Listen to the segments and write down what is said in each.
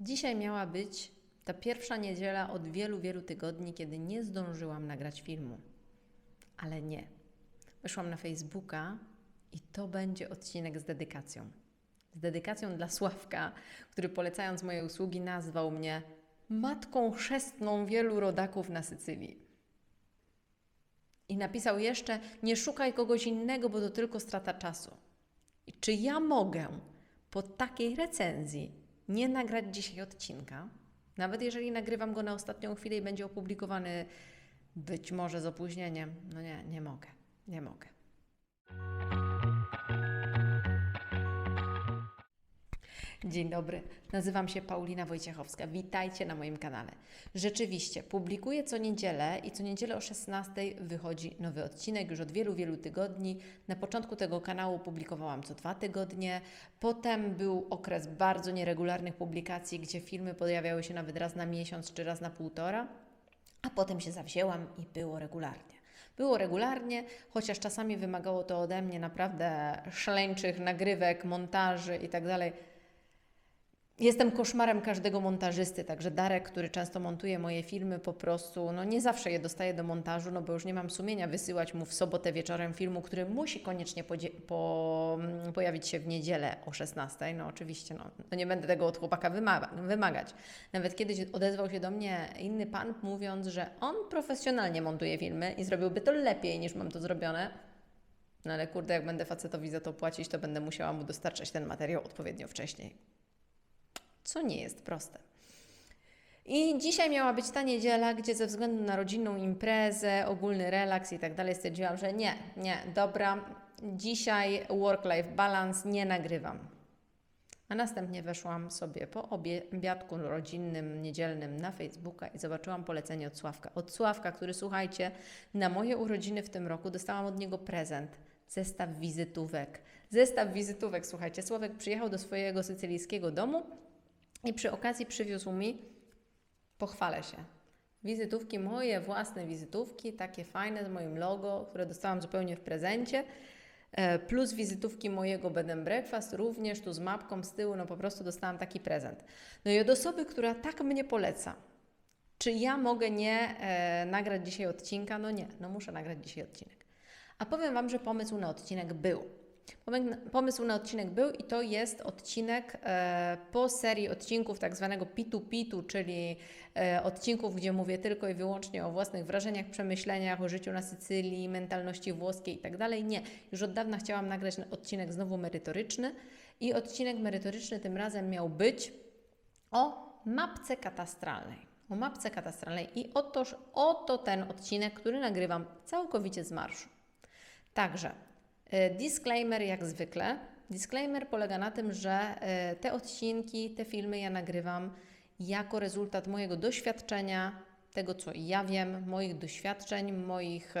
Dzisiaj miała być ta pierwsza niedziela od wielu, wielu tygodni, kiedy nie zdążyłam nagrać filmu. Ale nie. Weszłam na Facebooka i to będzie odcinek z dedykacją. Z dedykacją dla Sławka, który polecając moje usługi nazwał mnie matką chrzestną wielu rodaków na Sycylii. I napisał jeszcze: Nie szukaj kogoś innego, bo to tylko strata czasu. I czy ja mogę po takiej recenzji nie nagrać dzisiaj odcinka? Nawet jeżeli nagrywam go na ostatnią chwilę i będzie opublikowany być może z opóźnieniem, no nie, nie mogę, nie mogę. Dzień dobry, nazywam się Paulina Wojciechowska. Witajcie na moim kanale. Rzeczywiście, publikuję co niedzielę i co niedzielę o 16 wychodzi nowy odcinek już od wielu, wielu tygodni. Na początku tego kanału publikowałam co dwa tygodnie, potem był okres bardzo nieregularnych publikacji, gdzie filmy pojawiały się nawet raz na miesiąc czy raz na półtora, a potem się zawzięłam i było regularnie. Było regularnie, chociaż czasami wymagało to ode mnie naprawdę szaleńczych nagrywek, montaży i tak. Jestem koszmarem każdego montażysty, także Darek, który często montuje moje filmy, po prostu no nie zawsze je dostaje do montażu, no bo już nie mam sumienia wysyłać mu w sobotę wieczorem filmu, który musi koniecznie po, mm, pojawić się w niedzielę o 16. No oczywiście, no, no nie będę tego od chłopaka wymaga- wymagać. Nawet kiedyś odezwał się do mnie inny pan, mówiąc, że on profesjonalnie montuje filmy i zrobiłby to lepiej niż mam to zrobione. No ale kurde, jak będę facetowi za to płacić, to będę musiała mu dostarczać ten materiał odpowiednio wcześniej co nie jest proste. I dzisiaj miała być ta niedziela, gdzie ze względu na rodzinną imprezę, ogólny relaks i tak dalej stwierdziłam, że nie, nie, dobra, dzisiaj work-life balance nie nagrywam. A następnie weszłam sobie po obiadku rodzinnym, niedzielnym na Facebooka i zobaczyłam polecenie od Sławka. Od Sławka, który słuchajcie, na moje urodziny w tym roku dostałam od niego prezent. Zestaw wizytówek. Zestaw wizytówek, słuchajcie. Sławek przyjechał do swojego sycylijskiego domu i przy okazji przywiózł mi, pochwalę się, wizytówki, moje własne wizytówki, takie fajne z moim logo, które dostałam zupełnie w prezencie, e, plus wizytówki mojego bed and breakfast, również tu z mapką z tyłu, no po prostu dostałam taki prezent. No i od osoby, która tak mnie poleca, czy ja mogę nie e, nagrać dzisiaj odcinka? No nie, no muszę nagrać dzisiaj odcinek. A powiem Wam, że pomysł na odcinek był. Pomysł na odcinek był i to jest odcinek e, po serii odcinków tak zwanego pitu pitu, czyli e, odcinków, gdzie mówię tylko i wyłącznie o własnych wrażeniach, przemyśleniach, o życiu na Sycylii, mentalności włoskiej i tak. Nie, już od dawna chciałam nagrać odcinek znowu merytoryczny i odcinek merytoryczny tym razem miał być o mapce katastralnej. O mapce katastralnej i otoż, oto ten odcinek, który nagrywam całkowicie z marszu. Także disclaimer jak zwykle. Disclaimer polega na tym, że e, te odcinki, te filmy ja nagrywam jako rezultat mojego doświadczenia, tego co ja wiem, moich doświadczeń, moich,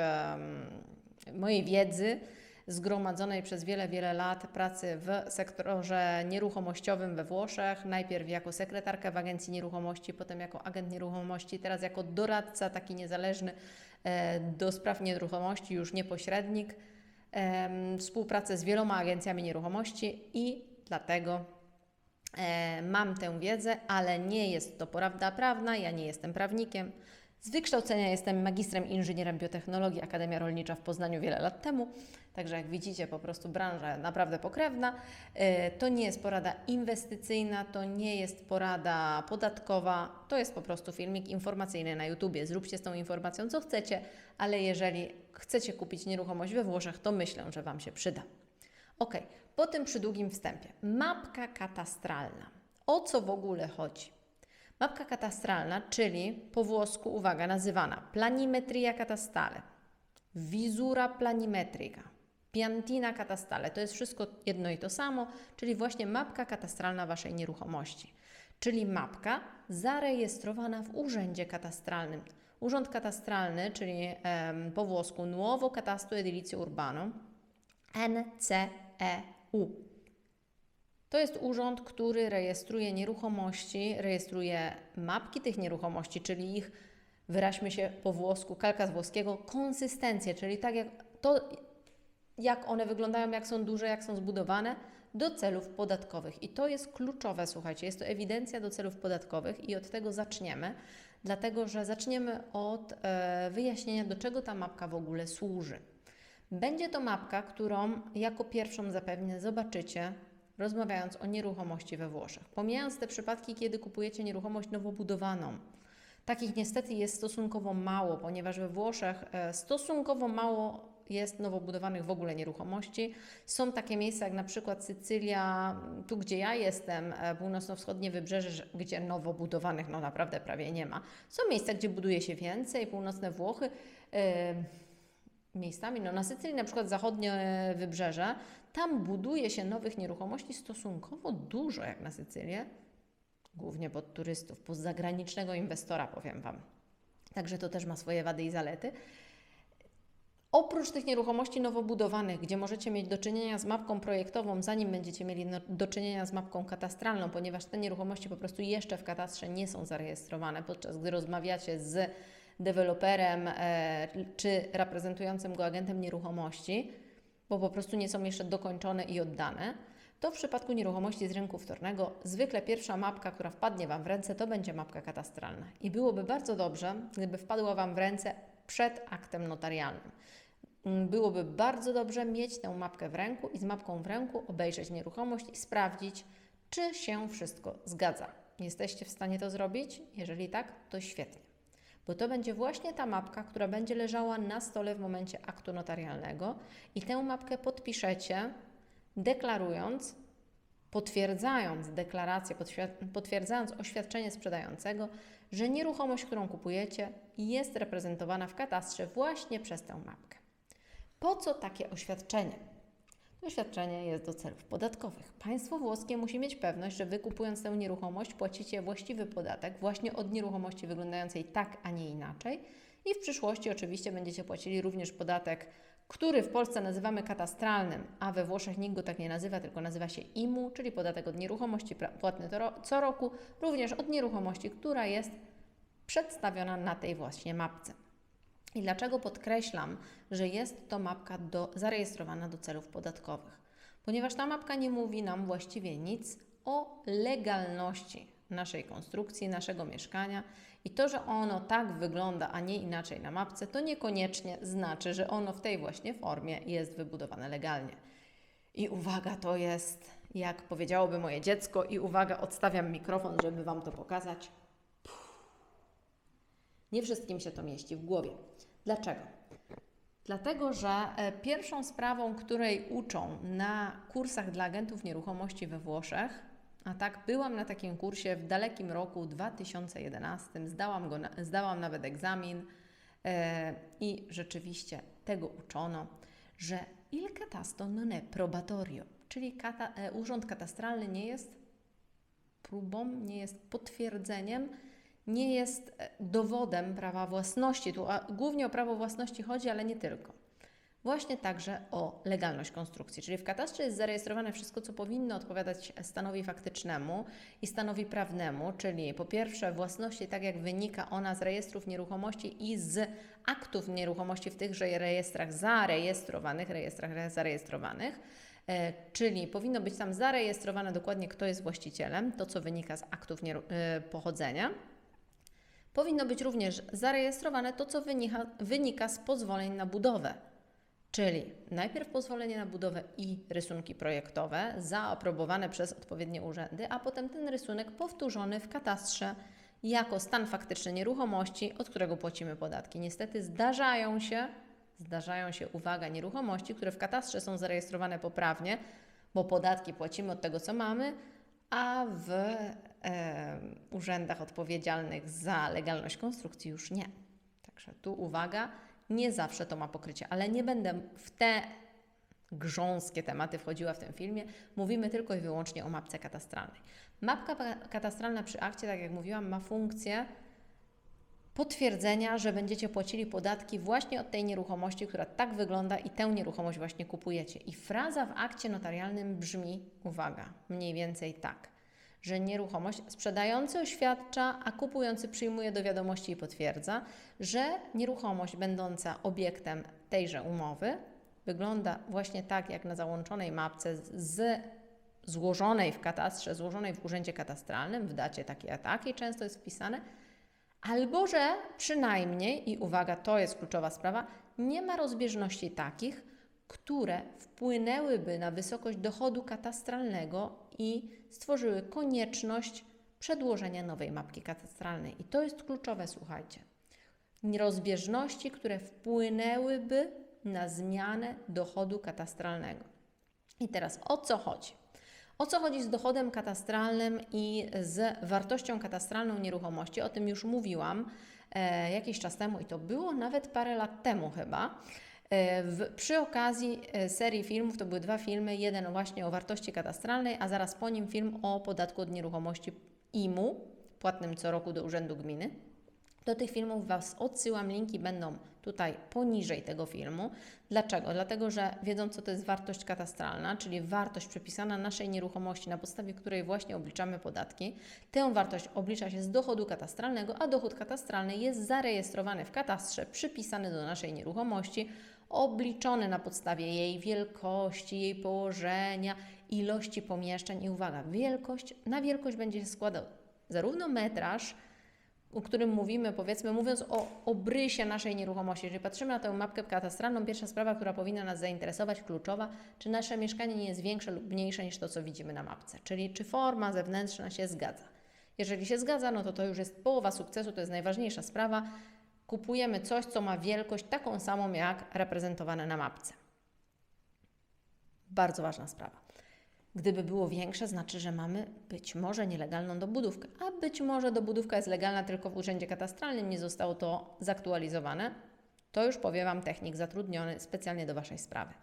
mojej wiedzy zgromadzonej przez wiele, wiele lat pracy w sektorze nieruchomościowym we Włoszech, najpierw jako sekretarka w agencji nieruchomości, potem jako agent nieruchomości, teraz jako doradca taki niezależny e, do spraw nieruchomości, już nie pośrednik współpracę z wieloma agencjami nieruchomości i dlatego e, mam tę wiedzę, ale nie jest to prawda prawna, ja nie jestem prawnikiem. Z wykształcenia jestem magistrem inżynierem biotechnologii Akademia Rolnicza w Poznaniu wiele lat temu, także jak widzicie po prostu branża naprawdę pokrewna. E, to nie jest porada inwestycyjna, to nie jest porada podatkowa, to jest po prostu filmik informacyjny na YouTubie. Zróbcie z tą informacją co chcecie, ale jeżeli chcecie kupić nieruchomość we Włoszech, to myślę, że Wam się przyda. Ok, po tym przydługim wstępie. Mapka katastralna. O co w ogóle chodzi? Mapka katastralna, czyli po włosku, uwaga, nazywana planimetria catastale, visura planimetrica, piantina catastale. To jest wszystko jedno i to samo, czyli właśnie mapka katastralna Waszej nieruchomości. Czyli mapka zarejestrowana w urzędzie katastralnym. Urząd Katastralny, czyli em, po włosku Nuovo Catasto Edilizio Urbano, NCEU. To jest urząd, który rejestruje nieruchomości, rejestruje mapki tych nieruchomości, czyli ich, wyraźmy się po włosku, kalka z włoskiego, konsystencję, czyli tak jak to, jak one wyglądają, jak są duże, jak są zbudowane, do celów podatkowych. I to jest kluczowe, słuchajcie, jest to ewidencja do celów podatkowych i od tego zaczniemy, dlatego że zaczniemy od e, wyjaśnienia, do czego ta mapka w ogóle służy. Będzie to mapka, którą jako pierwszą zapewne zobaczycie, rozmawiając o nieruchomości we Włoszech. Pomijając te przypadki, kiedy kupujecie nieruchomość nowo budowaną. Takich niestety jest stosunkowo mało, ponieważ we Włoszech e, stosunkowo mało jest nowo budowanych w ogóle nieruchomości. Są takie miejsca jak na przykład Sycylia, tu gdzie ja jestem, e, północno-wschodnie wybrzeże, gdzie nowo budowanych no naprawdę prawie nie ma. Są miejsca, gdzie buduje się więcej, północne Włochy. E, miejscami, no na Sycylii na przykład zachodnie wybrzeże, tam buduje się nowych nieruchomości stosunkowo dużo jak na Sycylię, głównie pod turystów, pod zagranicznego inwestora, powiem Wam. Także to też ma swoje wady i zalety. Oprócz tych nieruchomości nowo budowanych, gdzie możecie mieć do czynienia z mapką projektową, zanim będziecie mieli no, do czynienia z mapką katastralną, ponieważ te nieruchomości po prostu jeszcze w katastrze nie są zarejestrowane, podczas gdy rozmawiacie z deweloperem e, czy reprezentującym go agentem nieruchomości, bo po prostu nie są jeszcze dokończone i oddane, to w przypadku nieruchomości z rynku wtórnego zwykle pierwsza mapka, która wpadnie Wam w ręce, to będzie mapka katastralna. I byłoby bardzo dobrze, gdyby wpadła Wam w ręce przed aktem notarialnym. Mm, Byłoby bardzo dobrze mieć tę mapkę w ręku i z mapką w ręku obejrzeć nieruchomość i sprawdzić, czy się wszystko zgadza. Jesteście w stanie to zrobić? Jeżeli tak, to świetnie. Bo to będzie właśnie ta mapka, która będzie leżała na stole w momencie aktu notarialnego i tę mapkę podpiszecie, deklarując, potwierdzając deklarację, potwierdzając oświadczenie sprzedającego, że nieruchomość, którą kupujecie, jest reprezentowana w katastrze właśnie przez tę mapkę. Po co takie oświadczenie? To oświadczenie jest do celów podatkowych. Państwo włoskie musi mieć pewność, że wy kupując tę nieruchomość płacicie właściwy podatek właśnie od nieruchomości wyglądającej tak, a nie inaczej. I w przyszłości oczywiście będziecie płacili również podatek, który w Polsce nazywamy katastralnym, a we Włoszech nikt go tak nie nazywa, tylko nazywa się IMU, czyli podatek od nieruchomości płatny co roku, również od nieruchomości, która jest przedstawiona na tej właśnie mapce. I dlaczego podkreślam, że jest to mapka do, zarejestrowana do celów podatkowych? Ponieważ ta mapka nie mówi nam właściwie nic o legalności naszej konstrukcji, naszego mieszkania i to, że ono tak wygląda, a nie inaczej na mapce, to niekoniecznie znaczy, że ono w tej właśnie formie jest wybudowane legalnie. I uwaga, to jest, jak powiedziałoby moje dziecko, i uwaga, odstawiam mikrofon, żeby Wam to pokazać. Nie wszystkim się to mieści w głowie. Dlaczego? Dlatego, że e, pierwszą sprawą, której uczą na kursach dla agentów nieruchomości we Włoszech, a tak byłam na takim kursie w dalekim roku 2011, zdałam, go, zdałam nawet egzamin e, i rzeczywiście tego uczono, że il catasto non è probatorio, czyli kata, e, urząd katastralny nie jest próbą, nie jest potwierdzeniem, nie jest e, dowodem prawa własności. Tu głównie o prawo własności chodzi, ale nie tylko. Właśnie także o legalność konstrukcji, czyli w katastrze jest zarejestrowane wszystko, co powinno odpowiadać stanowi faktycznemu i stanowi prawnemu, czyli po pierwsze własności, tak jak wynika ona z rejestrów nieruchomości i z aktów nieruchomości w tychże rejestrach zarejestrowanych, rejestrach zarejestrowanych, e, czyli powinno być tam zarejestrowane dokładnie, kto jest właścicielem, to co wynika z aktów e, pochodzenia. Powinno być również zarejestrowane to, co wynika, wynika z pozwoleń na budowę, czyli najpierw pozwolenie na budowę i rysunki projektowe zaaprobowane przez odpowiednie urzędy, a potem ten rysunek powtórzony w katastrze jako stan faktyczny nieruchomości, od którego płacimy podatki. Niestety zdarzają się, zdarzają się, uwaga, nieruchomości, które w katastrze są zarejestrowane poprawnie, bo podatki płacimy od tego, co mamy, a w urzędach odpowiedzialnych za legalność konstrukcji już nie. Także tu uwaga, nie zawsze to ma pokrycie, ale nie będę w te grząskie tematy wchodziła w tym filmie. Mówimy tylko i wyłącznie o mapce katastralnej. Mapka katastralna przy akcie, tak jak mówiłam, ma funkcję potwierdzenia, że będziecie płacili podatki właśnie od tej nieruchomości, która tak wygląda i tę nieruchomość właśnie kupujecie. I fraza w akcie notarialnym brzmi, uwaga, mniej więcej tak, że nieruchomość sprzedający oświadcza, a kupujący przyjmuje do wiadomości i potwierdza, że nieruchomość będąca obiektem tejże umowy wygląda właśnie tak, jak na załączonej mapce z złożonej w katastrze, złożonej w urzędzie katastralnym, w dacie takiej a takiej często jest wpisane, albo że przynajmniej, i uwaga, to jest kluczowa sprawa, nie ma rozbieżności takich, które wpłynęłyby na wysokość dochodu katastralnego i stworzyły konieczność przedłożenia nowej mapki katastralnej. I to jest kluczowe, słuchajcie. Rozbieżności, które wpłynęłyby na zmianę dochodu katastralnego. I teraz o co chodzi? O co chodzi z dochodem katastralnym i z wartością katastralną nieruchomości? O tym już mówiłam e, jakiś czas temu i to było nawet parę lat temu chyba. W, przy okazji e, serii filmów, to były dwa filmy, jeden właśnie o wartości katastralnej, a zaraz po nim film o podatku od nieruchomości IMU, płatnym co roku do Urzędu Gminy. Do tych filmów Was odsyłam, linki będą tutaj poniżej tego filmu. Dlaczego? Dlatego, że wiedząc, co to jest wartość katastralna, czyli wartość przypisana naszej nieruchomości, na podstawie której właśnie obliczamy podatki, tę wartość oblicza się z dochodu katastralnego, a dochód katastralny jest zarejestrowany w katastrze, przypisany do naszej nieruchomości, obliczony na podstawie jej wielkości, jej położenia, ilości pomieszczeń i uwaga, wielkość, na wielkość będzie się składał zarówno metraż, o którym mówimy, powiedzmy, mówiąc o obrysie naszej nieruchomości. Jeżeli patrzymy na tę mapkę katastralną, pierwsza sprawa, która powinna nas zainteresować, kluczowa, czy nasze mieszkanie nie jest większe lub mniejsze niż to, co widzimy na mapce, czyli czy forma zewnętrzna się zgadza. Jeżeli się zgadza, no to to już jest połowa sukcesu, to jest najważniejsza sprawa. Kupujemy coś, co ma wielkość taką samą jak reprezentowane na mapce. Bardzo ważna sprawa. Gdyby było większe, znaczy, że mamy być może nielegalną dobudówkę, a być może dobudówka jest legalna tylko w urzędzie katastralnym, nie zostało to zaktualizowane. To już powie Wam technik zatrudniony specjalnie do Waszej sprawy.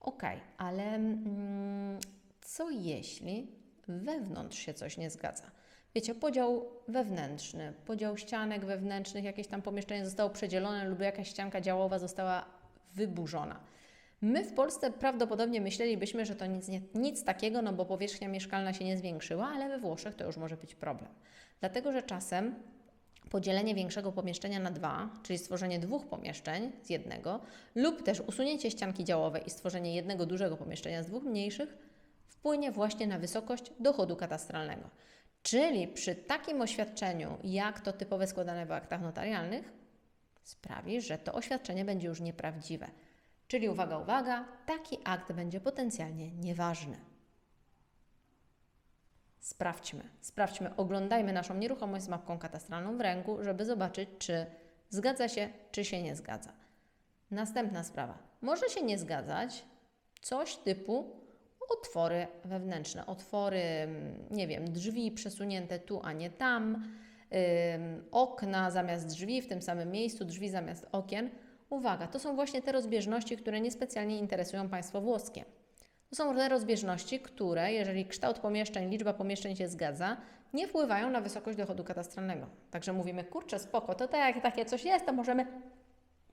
Ok, ale mm, co jeśli wewnątrz się coś nie zgadza? Wiecie, podział wewnętrzny, podział ścianek wewnętrznych, jakieś tam pomieszczenie zostało przedzielone lub jakaś ścianka działowa została wyburzona. My w Polsce prawdopodobnie myślelibyśmy, że to nic, nie, nic takiego, no bo powierzchnia mieszkalna się nie zwiększyła, ale we Włoszech to już może być problem. Dlatego, że czasem podzielenie większego pomieszczenia na dwa, czyli stworzenie dwóch pomieszczeń z jednego, lub też usunięcie ścianki działowej i stworzenie jednego dużego pomieszczenia z dwóch mniejszych, wpłynie właśnie na wysokość dochodu katastralnego. Czyli przy takim oświadczeniu, jak to typowe składane w aktach notarialnych, sprawi, że to oświadczenie będzie już nieprawdziwe. Czyli uwaga, uwaga, taki akt będzie potencjalnie nieważny. Sprawdźmy, sprawdźmy, oglądajmy naszą nieruchomość z mapką katastralną w ręku, żeby zobaczyć, czy zgadza się, czy się nie zgadza. Następna sprawa. Może się nie zgadzać coś typu otwory wewnętrzne, otwory, nie wiem, drzwi przesunięte tu, a nie tam, okna zamiast drzwi w tym samym miejscu, drzwi zamiast okien. Uwaga, to są właśnie te rozbieżności, które niespecjalnie interesują państwo włoskie. To są te rozbieżności, które, jeżeli kształt pomieszczeń, liczba pomieszczeń się zgadza, nie wpływają na wysokość dochodu katastralnego. Także mówimy, kurczę, spoko, to tak takie coś jest, to możemy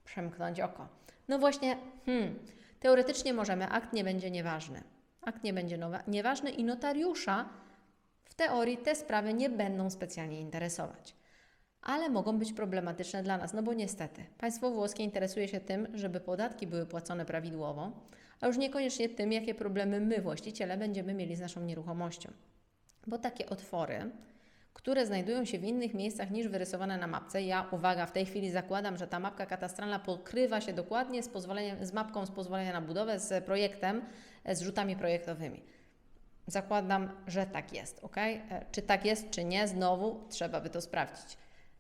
przemknąć oko. No właśnie, hmm, teoretycznie możemy, akt nie będzie nieważny. Akt nie będzie nowa, nieważny i notariusza w teorii te sprawy nie będą specjalnie interesować ale mogą być problematyczne dla nas, no bo niestety państwo włoskie interesuje się tym, żeby podatki były płacone prawidłowo, a już niekoniecznie tym, jakie problemy my, właściciele, będziemy mieli z naszą nieruchomością. Bo takie otwory, które znajdują się w innych miejscach niż wyrysowane na mapce. Ja, uwaga, w tej chwili zakładam, że ta mapka katastralna pokrywa się dokładnie z, pozwoleniem, z mapką z pozwolenia na budowę, z projektem, z rzutami projektowymi. Zakładam, że tak jest, ok? E, czy tak jest, czy nie, znowu trzeba by to sprawdzić.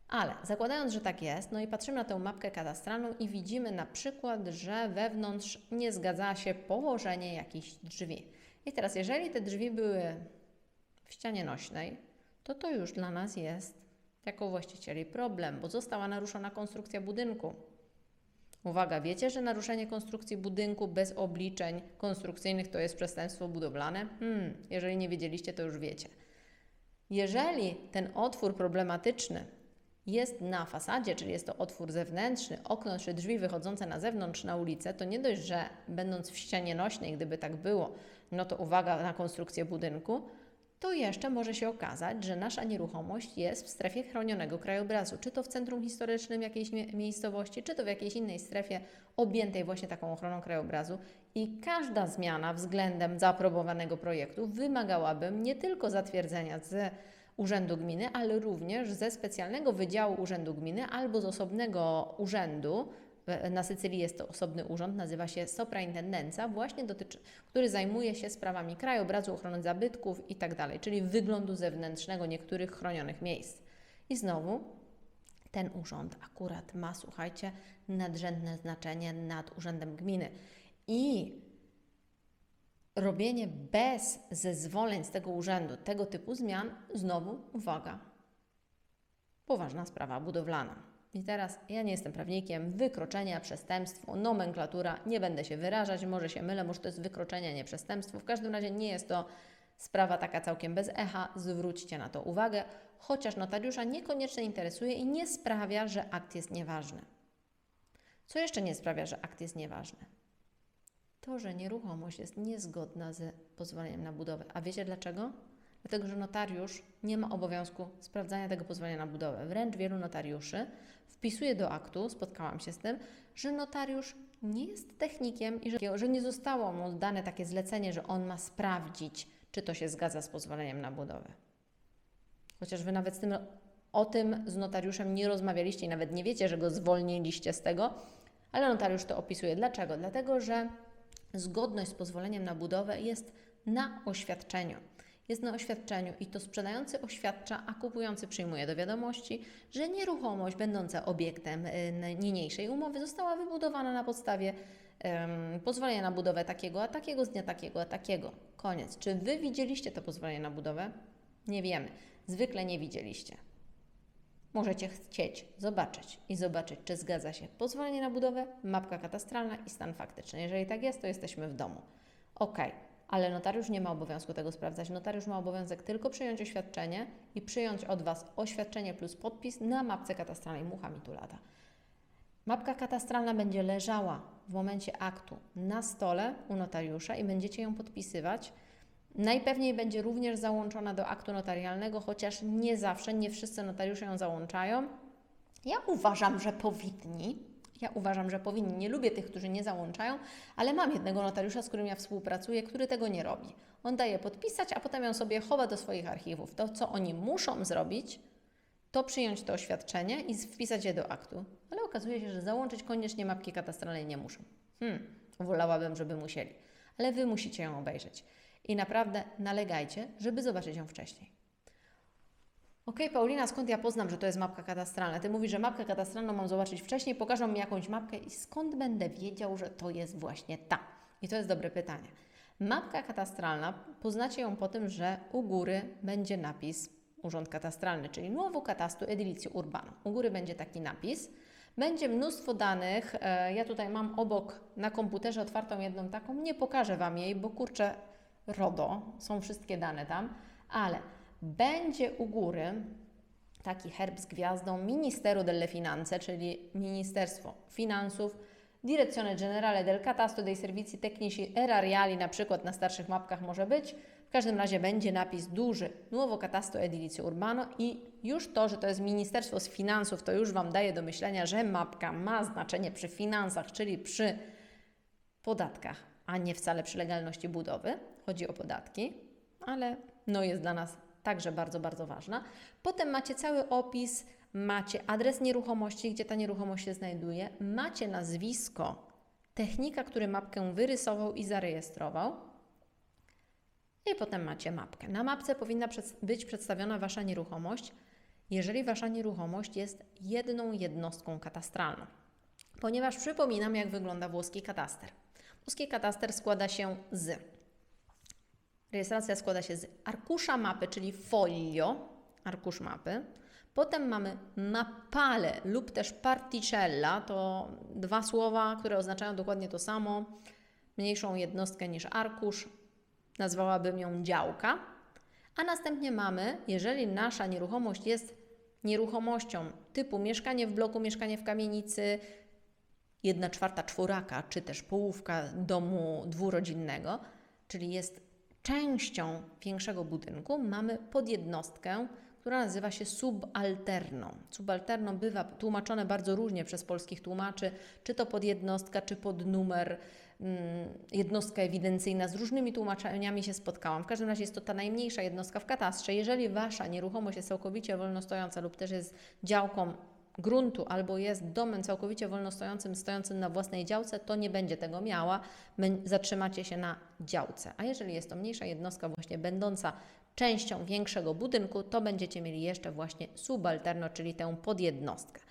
Ale zakładając, że tak jest, no i patrzymy na tę mapkę katastralną i widzimy na przykład, że wewnątrz nie zgadza się położenie jakichś drzwi. I teraz, jeżeli te drzwi były w ścianie nośnej, to to już dla nas jest jako właścicieli problem, bo została naruszona konstrukcja budynku. Uwaga, wiecie, że naruszenie konstrukcji budynku bez obliczeń konstrukcyjnych to jest przestępstwo budowlane? Hmm, jeżeli nie wiedzieliście, to już wiecie. Jeżeli ten otwór problematyczny jest na fasadzie, czyli jest to otwór zewnętrzny, okno czy drzwi wychodzące na zewnątrz na ulicę, to nie dość, że będąc w ścianie nośnej, gdyby tak było, no to uwaga na konstrukcję budynku, to jeszcze może się okazać, że nasza nieruchomość jest w strefie chronionego krajobrazu, czy to w centrum historycznym jakiejś mie- miejscowości, czy to w jakiejś innej strefie objętej właśnie taką ochroną krajobrazu. I każda zmiana względem zaaprobowanego projektu wymagałaby nie tylko zatwierdzenia z Urzędu Gminy, ale również ze specjalnego wydziału Urzędu Gminy albo z osobnego urzędu. Na Sycylii jest to osobny urząd, nazywa się Sopraintendenza, właśnie dotyczy, który zajmuje się sprawami krajobrazu, ochrony zabytków i tak czyli wyglądu zewnętrznego niektórych chronionych miejsc. I znowu ten urząd akurat ma, słuchajcie, nadrzędne znaczenie nad Urzędem Gminy. I robienie bez zezwoleń z tego urzędu tego typu zmian, znowu uwaga, poważna sprawa budowlana. I teraz ja nie jestem prawnikiem, wykroczenia, przestępstwo, nomenklatura, nie będę się wyrażać, może się mylę, może to jest wykroczenie, nie przestępstwo. W każdym razie nie jest to sprawa taka całkiem bez echa, zwróćcie na to uwagę, chociaż notariusza niekoniecznie interesuje i nie sprawia, że akt jest nieważny. Co jeszcze nie sprawia, że akt jest nieważny? To, że nieruchomość jest niezgodna z pozwoleniem na budowę. A wiecie dlaczego? Dlatego, że notariusz nie ma obowiązku sprawdzania tego pozwolenia na budowę. Wręcz wielu notariuszy wpisuje do aktu, spotkałam się z tym, że notariusz nie jest technikiem i że, nie zostało mu dane takie zlecenie, że on ma sprawdzić, czy to się zgadza z pozwoleniem na budowę. Chociaż Wy nawet z tym, o tym z notariuszem nie rozmawialiście i nawet nie wiecie, że go zwolniliście z tego, ale notariusz to opisuje. Dlaczego? Dlatego, że zgodność z pozwoleniem na budowę jest na oświadczeniu. Jest na oświadczeniu i to sprzedający oświadcza, a kupujący przyjmuje do wiadomości, że nieruchomość będąca obiektem y, niniejszej umowy została wybudowana na podstawie em, pozwolenia na budowę takiego, a takiego z dnia takiego, a takiego. Koniec. Czy Wy widzieliście to pozwolenie na budowę? Nie wiemy. Zwykle nie widzieliście. Możecie chcieć zobaczyć i zobaczyć, czy zgadza się pozwolenie na budowę, mapka katastralna i stan faktyczny. Jeżeli tak jest, to jesteśmy w domu. Ok, ale notariusz nie ma obowiązku tego sprawdzać. Notariusz ma obowiązek tylko przyjąć oświadczenie i przyjąć od Was oświadczenie plus podpis na mapce katastralnej. Mucha mi tu lata. Mapka katastralna będzie leżała w momencie aktu na stole u notariusza i będziecie ją podpisywać. Najpewniej będzie również załączona do aktu notarialnego, chociaż nie zawsze, nie wszyscy notariusze ją załączają. Ja uważam, że powinni. Ja uważam, że powinni. Nie lubię tych, którzy nie załączają, ale mam jednego notariusza, z którym ja współpracuję, który tego nie robi. On daje podpisać, a potem ją sobie chowa do swoich archiwów. To, co oni muszą zrobić, to przyjąć to oświadczenie i wpisać je do aktu. Ale okazuje się, że załączyć koniecznie mapki katastralnej nie muszą. Hmm, wolałabym, żeby musieli. Ale Wy musicie ją obejrzeć. I naprawdę nalegajcie, żeby zobaczyć ją wcześniej. Ok, Paulina, skąd ja poznam, że to jest mapka katastralna? Ty mówisz, że mapkę katastralną mam zobaczyć wcześniej, pokażą mi jakąś mapkę i skąd będę wiedział, że to jest właśnie ta? I to jest dobre pytanie. Mapka katastralna, poznacie ją po tym, że u góry będzie napis Urząd Katastralny, czyli Nuovo Catastu Edilizio Urbano. U góry będzie taki napis. Będzie mnóstwo danych. E, Ja tutaj mam obok na komputerze otwartą jedną taką. Nie pokażę Wam jej, bo kurczę, RODO, są wszystkie dane tam, ale będzie u góry taki herb z gwiazdą Ministero delle Finanze, czyli Ministerstwo Finansów, Direzione Generale del Catasto dei Servizi Tecnici Erariali, na przykład na starszych mapkach może być. W każdym razie będzie napis duży Nuovo Catasto Edilizio Urbano i już to, że to jest Ministerstwo z Finansów, to już Wam daje do myślenia, że mapka ma znaczenie przy finansach, czyli przy podatkach, a nie wcale przy legalności budowy. Chodzi o podatki, ale no jest dla nas także bardzo, bardzo ważna. Potem macie cały opis, macie adres nieruchomości, gdzie ta nieruchomość się znajduje, macie nazwisko technika, który mapkę wyrysował i zarejestrował. I potem macie mapkę. Na mapce powinna być przedstawiona Wasza nieruchomość, jeżeli Wasza nieruchomość jest jedną jednostką katastralną. Ponieważ przypominam, jak wygląda włoski kataster. Włoski kataster składa się z Rejestracja składa się z arkusza mapy, czyli folio, arkusz mapy. Potem mamy mapale lub też particella, to dwa słowa, które oznaczają dokładnie to samo, mniejszą jednostkę niż arkusz, nazwałabym ją działka. A następnie mamy, jeżeli nasza nieruchomość jest nieruchomością typu mieszkanie w bloku, mieszkanie w kamienicy, jedna czwarta czworaka, czy też połówka domu dwurodzinnego, czyli jest częścią większego budynku mamy podjednostkę, która nazywa się subalterną. Subalterną bywa tłumaczone bardzo różnie przez polskich tłumaczy, czy to podjednostka, czy podnumer, mm, jednostka ewidencyjna. Z różnymi tłumaczeniami się spotkałam. W każdym razie jest to ta najmniejsza jednostka w katastrze. Jeżeli Wasza nieruchomość jest całkowicie wolnostojąca lub też jest działką gruntu albo jest domem całkowicie wolnostojącym, stojącym na własnej działce, to nie będzie tego miała. Zatrzymacie się na działce. A jeżeli jest to mniejsza jednostka, właśnie będąca częścią większego budynku, to będziecie mieli jeszcze właśnie subalterno, czyli tę podjednostkę.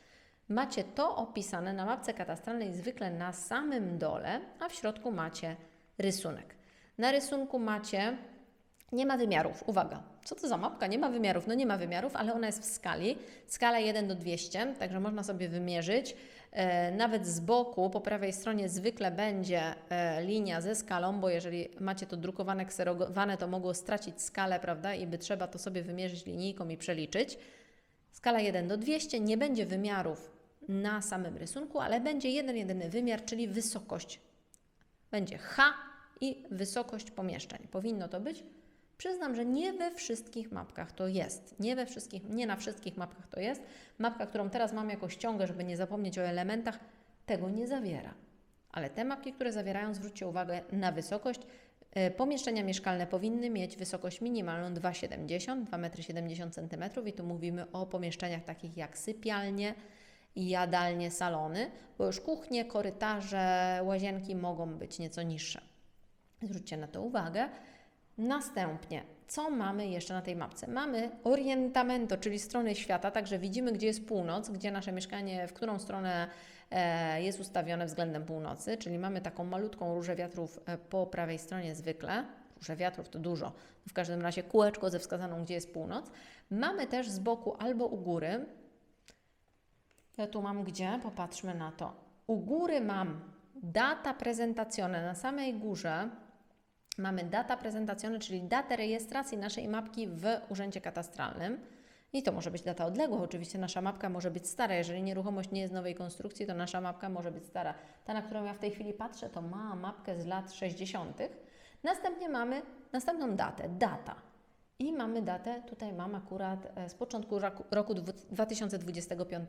Macie to opisane na mapce katastralnej zwykle na samym dole, a w środku macie rysunek. Na rysunku macie nie ma wymiarów. Uwaga, co to za mapka? Nie ma wymiarów. No nie ma wymiarów, ale ona jest w skali. Skala 1 do 200, także można sobie wymierzyć. E, nawet z boku, po prawej stronie zwykle będzie e, linia ze skalą, bo jeżeli macie to drukowane, kserowane, to mogło stracić skalę, prawda? I by trzeba to sobie wymierzyć linijką i przeliczyć. Skala 1 do 200 nie będzie wymiarów na samym rysunku, ale będzie jeden jedyny wymiar, czyli wysokość. Będzie H i wysokość pomieszczeń. Powinno to być Przyznam, że nie we wszystkich mapkach to jest. Nie we wszystkich, nie na wszystkich mapkach to jest. Mapka, którą teraz mam jako ściągę, żeby nie zapomnieć o elementach, tego nie zawiera. Ale te mapki, które zawierają, zwróćcie uwagę na wysokość. E, pomieszczenia mieszkalne powinny mieć wysokość minimalną 2,70 2,70 m i tu mówimy o pomieszczeniach takich jak sypialnie, jadalnie, salony, bo już kuchnie, korytarze, łazienki mogą być nieco niższe. Zwróćcie na to uwagę. Następnie, co mamy jeszcze na tej mapce? Mamy orientamento, czyli strony świata, także widzimy, gdzie jest północ, gdzie nasze mieszkanie, w którą stronę e, jest ustawione względem północy, czyli mamy taką malutką różę wiatrów e, po prawej stronie zwykle. Róże wiatrów to dużo, w każdym razie kółeczko ze wskazaną, gdzie jest północ. Mamy też z boku albo u góry, ja tu mam gdzie, popatrzmy na to. U góry mam data prezentacyjna na samej górze, mamy data prezentacyjna, czyli datę rejestracji naszej mapki w urzędzie katastralnym. I to może być data odległa, oczywiście nasza mapka może być stara. Jeżeli nieruchomość nie jest nowej konstrukcji, to nasza mapka może być stara. Ta, na którą ja w tej chwili patrzę, to ma mapkę z lat 60. Następnie mamy następną datę, data. I mamy datę, tutaj mam akurat e, z początku roku, roku 2025.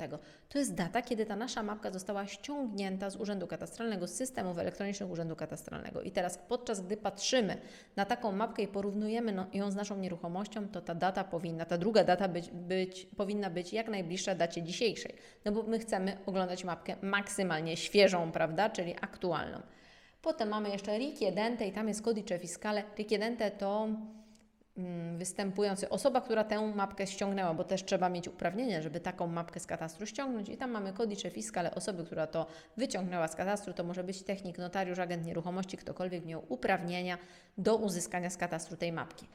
To jest data, kiedy ta nasza mapka została ściągnięta z Urzędu Katastralnego, z systemów elektronicznych Urzędu Katastralnego. I teraz podczas gdy patrzymy na taką mapkę i porównujemy no, ją z naszą nieruchomością, to ta data powinna, ta druga data być, być, powinna być jak najbliższa dacie dzisiejszej. No bo my chcemy oglądać mapkę maksymalnie świeżą, prawda, czyli aktualną. Potem mamy jeszcze richiedente i tam jest codice fiscale. Richiedente to Mm, występujący, osoba, która tę mapkę ściągnęła, bo też trzeba mieć uprawnienia, żeby taką mapkę z katastru ściągnąć i tam mamy kodicze fiskale osoby, która to wyciągnęła z katastru, to może być technik, notariusz, agent nieruchomości, ktokolwiek miał uprawnienia do uzyskania z katastru tej mapki.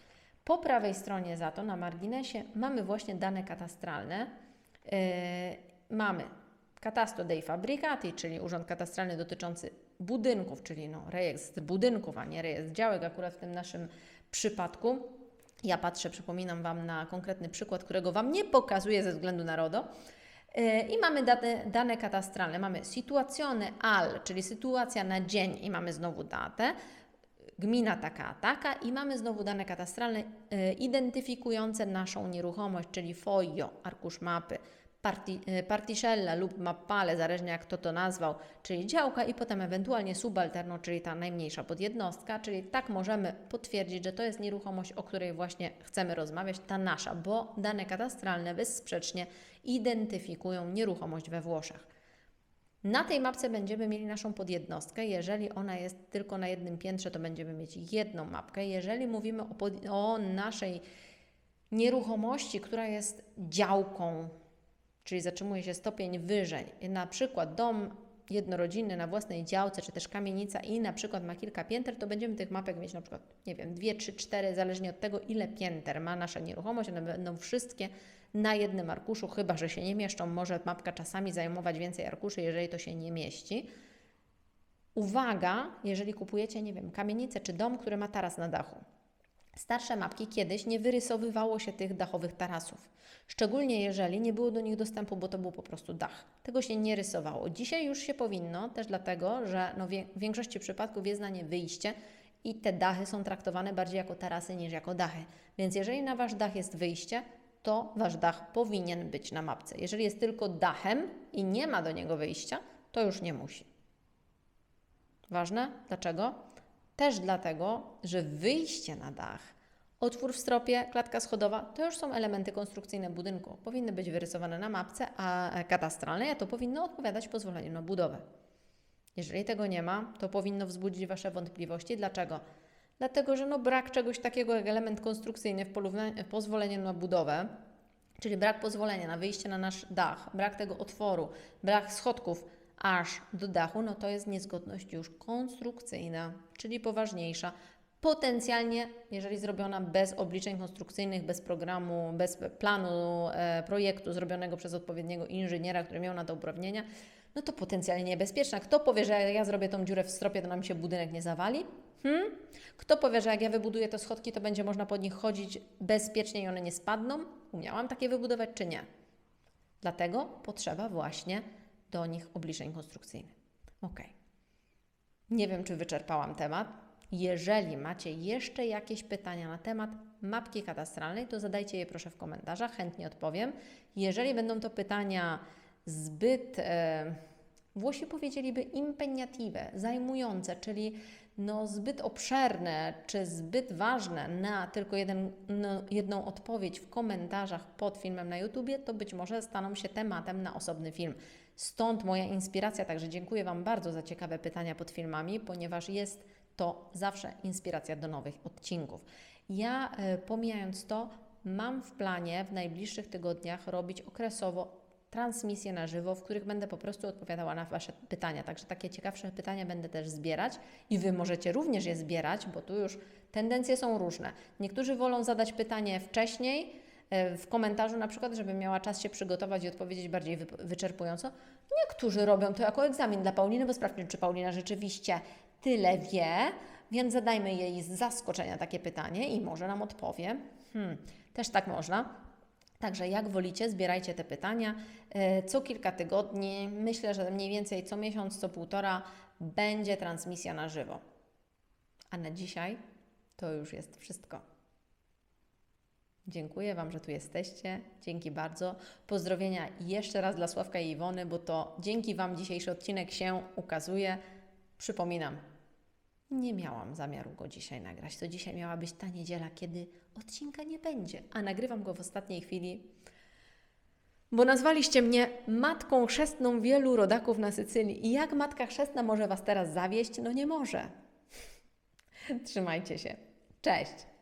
Po prawej stronie za to, na marginesie, mamy właśnie dane katastralne. Yy, mamy Catastro dei Fabbricati, czyli urząd katastralny dotyczący budynków, czyli no, rejestr budynków, a nie rejestr działek, akurat w tym naszym przypadku. Ja patrzę, przypominam Wam na konkretny przykład, którego Wam nie pokazuję ze względu na RODO. E, I mamy dane, dane katastralne. Mamy sytuacjone al, czyli sytuacja na dzień i mamy znowu datę. Gmina taka, taka i mamy znowu dane katastralne e, identyfikujące naszą nieruchomość, czyli foio, arkusz mapy, parti, e, particella lub mappale, zależnie jak kto to nazwał, czyli działka i potem ewentualnie subalterno, czyli ta najmniejsza podjednostka, czyli tak możemy potwierdzić, że to jest nieruchomość, o której właśnie chcemy rozmawiać, ta nasza, bo dane katastralne bezsprzecznie identyfikują nieruchomość we Włoszech. Na tej mapce będziemy mieli naszą podjednostkę. Jeżeli ona jest tylko na jednym piętrze, to będziemy mieć jedną mapkę. Jeżeli mówimy o, o naszej nieruchomości, która jest działką, czyli zatrzymuje się stopień wyżej, na przykład dom jednorodzinny na własnej działce, czy też kamienica i na przykład ma kilka pięter, to będziemy tych mapek mieć na przykład, nie wiem, dwie, trzy, cztery, zależnie od tego, ile pięter ma nasza nieruchomość. One będą wszystkie na jednym arkuszu, chyba że się nie mieszczą. Może mapka czasami zajmować więcej arkuszy, jeżeli to się nie mieści. Uwaga, jeżeli kupujecie, nie wiem, kamienicę czy dom, który ma taras na dachu. Starsze mapki kiedyś nie wyrysowywało się tych dachowych tarasów. Szczególnie jeżeli nie było do nich dostępu, bo to był po prostu dach. Tego się nie rysowało. Dzisiaj już się powinno, też dlatego, że no w większości przypadków jest na nie wyjście i te dachy są traktowane bardziej jako tarasy niż jako dachy. Więc jeżeli na Wasz dach jest wyjście, to Wasz dach powinien być na mapce. Jeżeli jest tylko dachem i nie ma do niego wyjścia, to już nie musi. Ważne? Dlaczego? Też dlatego, że wyjście na dach, otwór w stropie, klatka schodowa to już są elementy konstrukcyjne budynku. Powinny być wyrysowane na mapce a katastralnej, a to powinno odpowiadać pozwoleniu na budowę. Jeżeli tego nie ma, to powinno wzbudzić Wasze wątpliwości. Dlaczego? Dlatego, że no brak czegoś takiego jak element konstrukcyjny w w pozwoleniu na budowę, czyli brak pozwolenia na wyjście na nasz dach, brak tego otworu, brak schodków aż do dachu, no to jest niezgodność już konstrukcyjna, czyli poważniejsza. Potencjalnie, jeżeli zrobiona bez obliczeń konstrukcyjnych, bez programu, bez planu e, projektu zrobionego przez odpowiedniego inżyniera, który miał na to uprawnienia, no to potencjalnie niebezpieczna. Kto powie, że jak ja zrobię tą dziurę w stropie, to nam się budynek nie zawali? Hmm? Kto powie, że jak ja wybuduję te schodki, to będzie można po nich chodzić bezpiecznie i one nie spadną? Umiałam takie wybudować, czy nie? Dlatego potrzeba właśnie do nich obliczeń konstrukcyjnych. Ok. Nie wiem, czy wyczerpałam temat. Jeżeli macie jeszcze jakieś pytania na temat mapki katastralnej, to zadajcie je proszę w komentarzach, chętnie odpowiem. Jeżeli będą to pytania zbyt, e, Włosi powiedzieliby impegnative, zajmujące, czyli no, zbyt obszerne czy zbyt ważne na tylko jeden, no, jedną odpowiedź w komentarzach pod filmem na YouTubie, to być może staną się tematem na osobny film. Stąd moja inspiracja, także dziękuję Wam bardzo za ciekawe pytania pod filmami, ponieważ jest to zawsze inspiracja do nowych odcinków. Ja, e, pomijając to, mam w planie w najbliższych tygodniach robić okresowo transmisje na żywo, w których będę po prostu odpowiadała na Wasze pytania. Także takie ciekawsze pytania będę też zbierać i Wy możecie również je zbierać, bo tu już tendencje są różne. Niektórzy wolą zadać pytanie wcześniej, w komentarzu na przykład, żeby miała czas się przygotować i odpowiedzieć bardziej wy- wyczerpująco. Niektórzy robią to jako egzamin dla Pauliny, bo sprawdźmy, czy Paulina rzeczywiście tyle wie, więc zadajmy jej z zaskoczenia takie pytanie i może nam odpowie. Hmm, też tak można. Także jak wolicie, zbierajcie te pytania. E, Co kilka tygodni, myślę, że mniej więcej co miesiąc, co półtora będzie transmisja na żywo. A na dzisiaj to już jest wszystko. Dziękuję Wam, że tu jesteście. Dzięki bardzo. Pozdrowienia jeszcze raz dla Sławka i Iwony, bo to dzięki Wam dzisiejszy odcinek się ukazuje. Przypominam, nie miałam zamiaru go dzisiaj nagrać. To dzisiaj miała być ta niedziela, kiedy odcinka nie będzie, a nagrywam go w ostatniej chwili, bo nazwaliście mnie matką chrzestną wielu rodaków na Sycylii. I jak matka chrzestna może Was teraz zawieść? No nie może. Trzymajcie się. Cześć!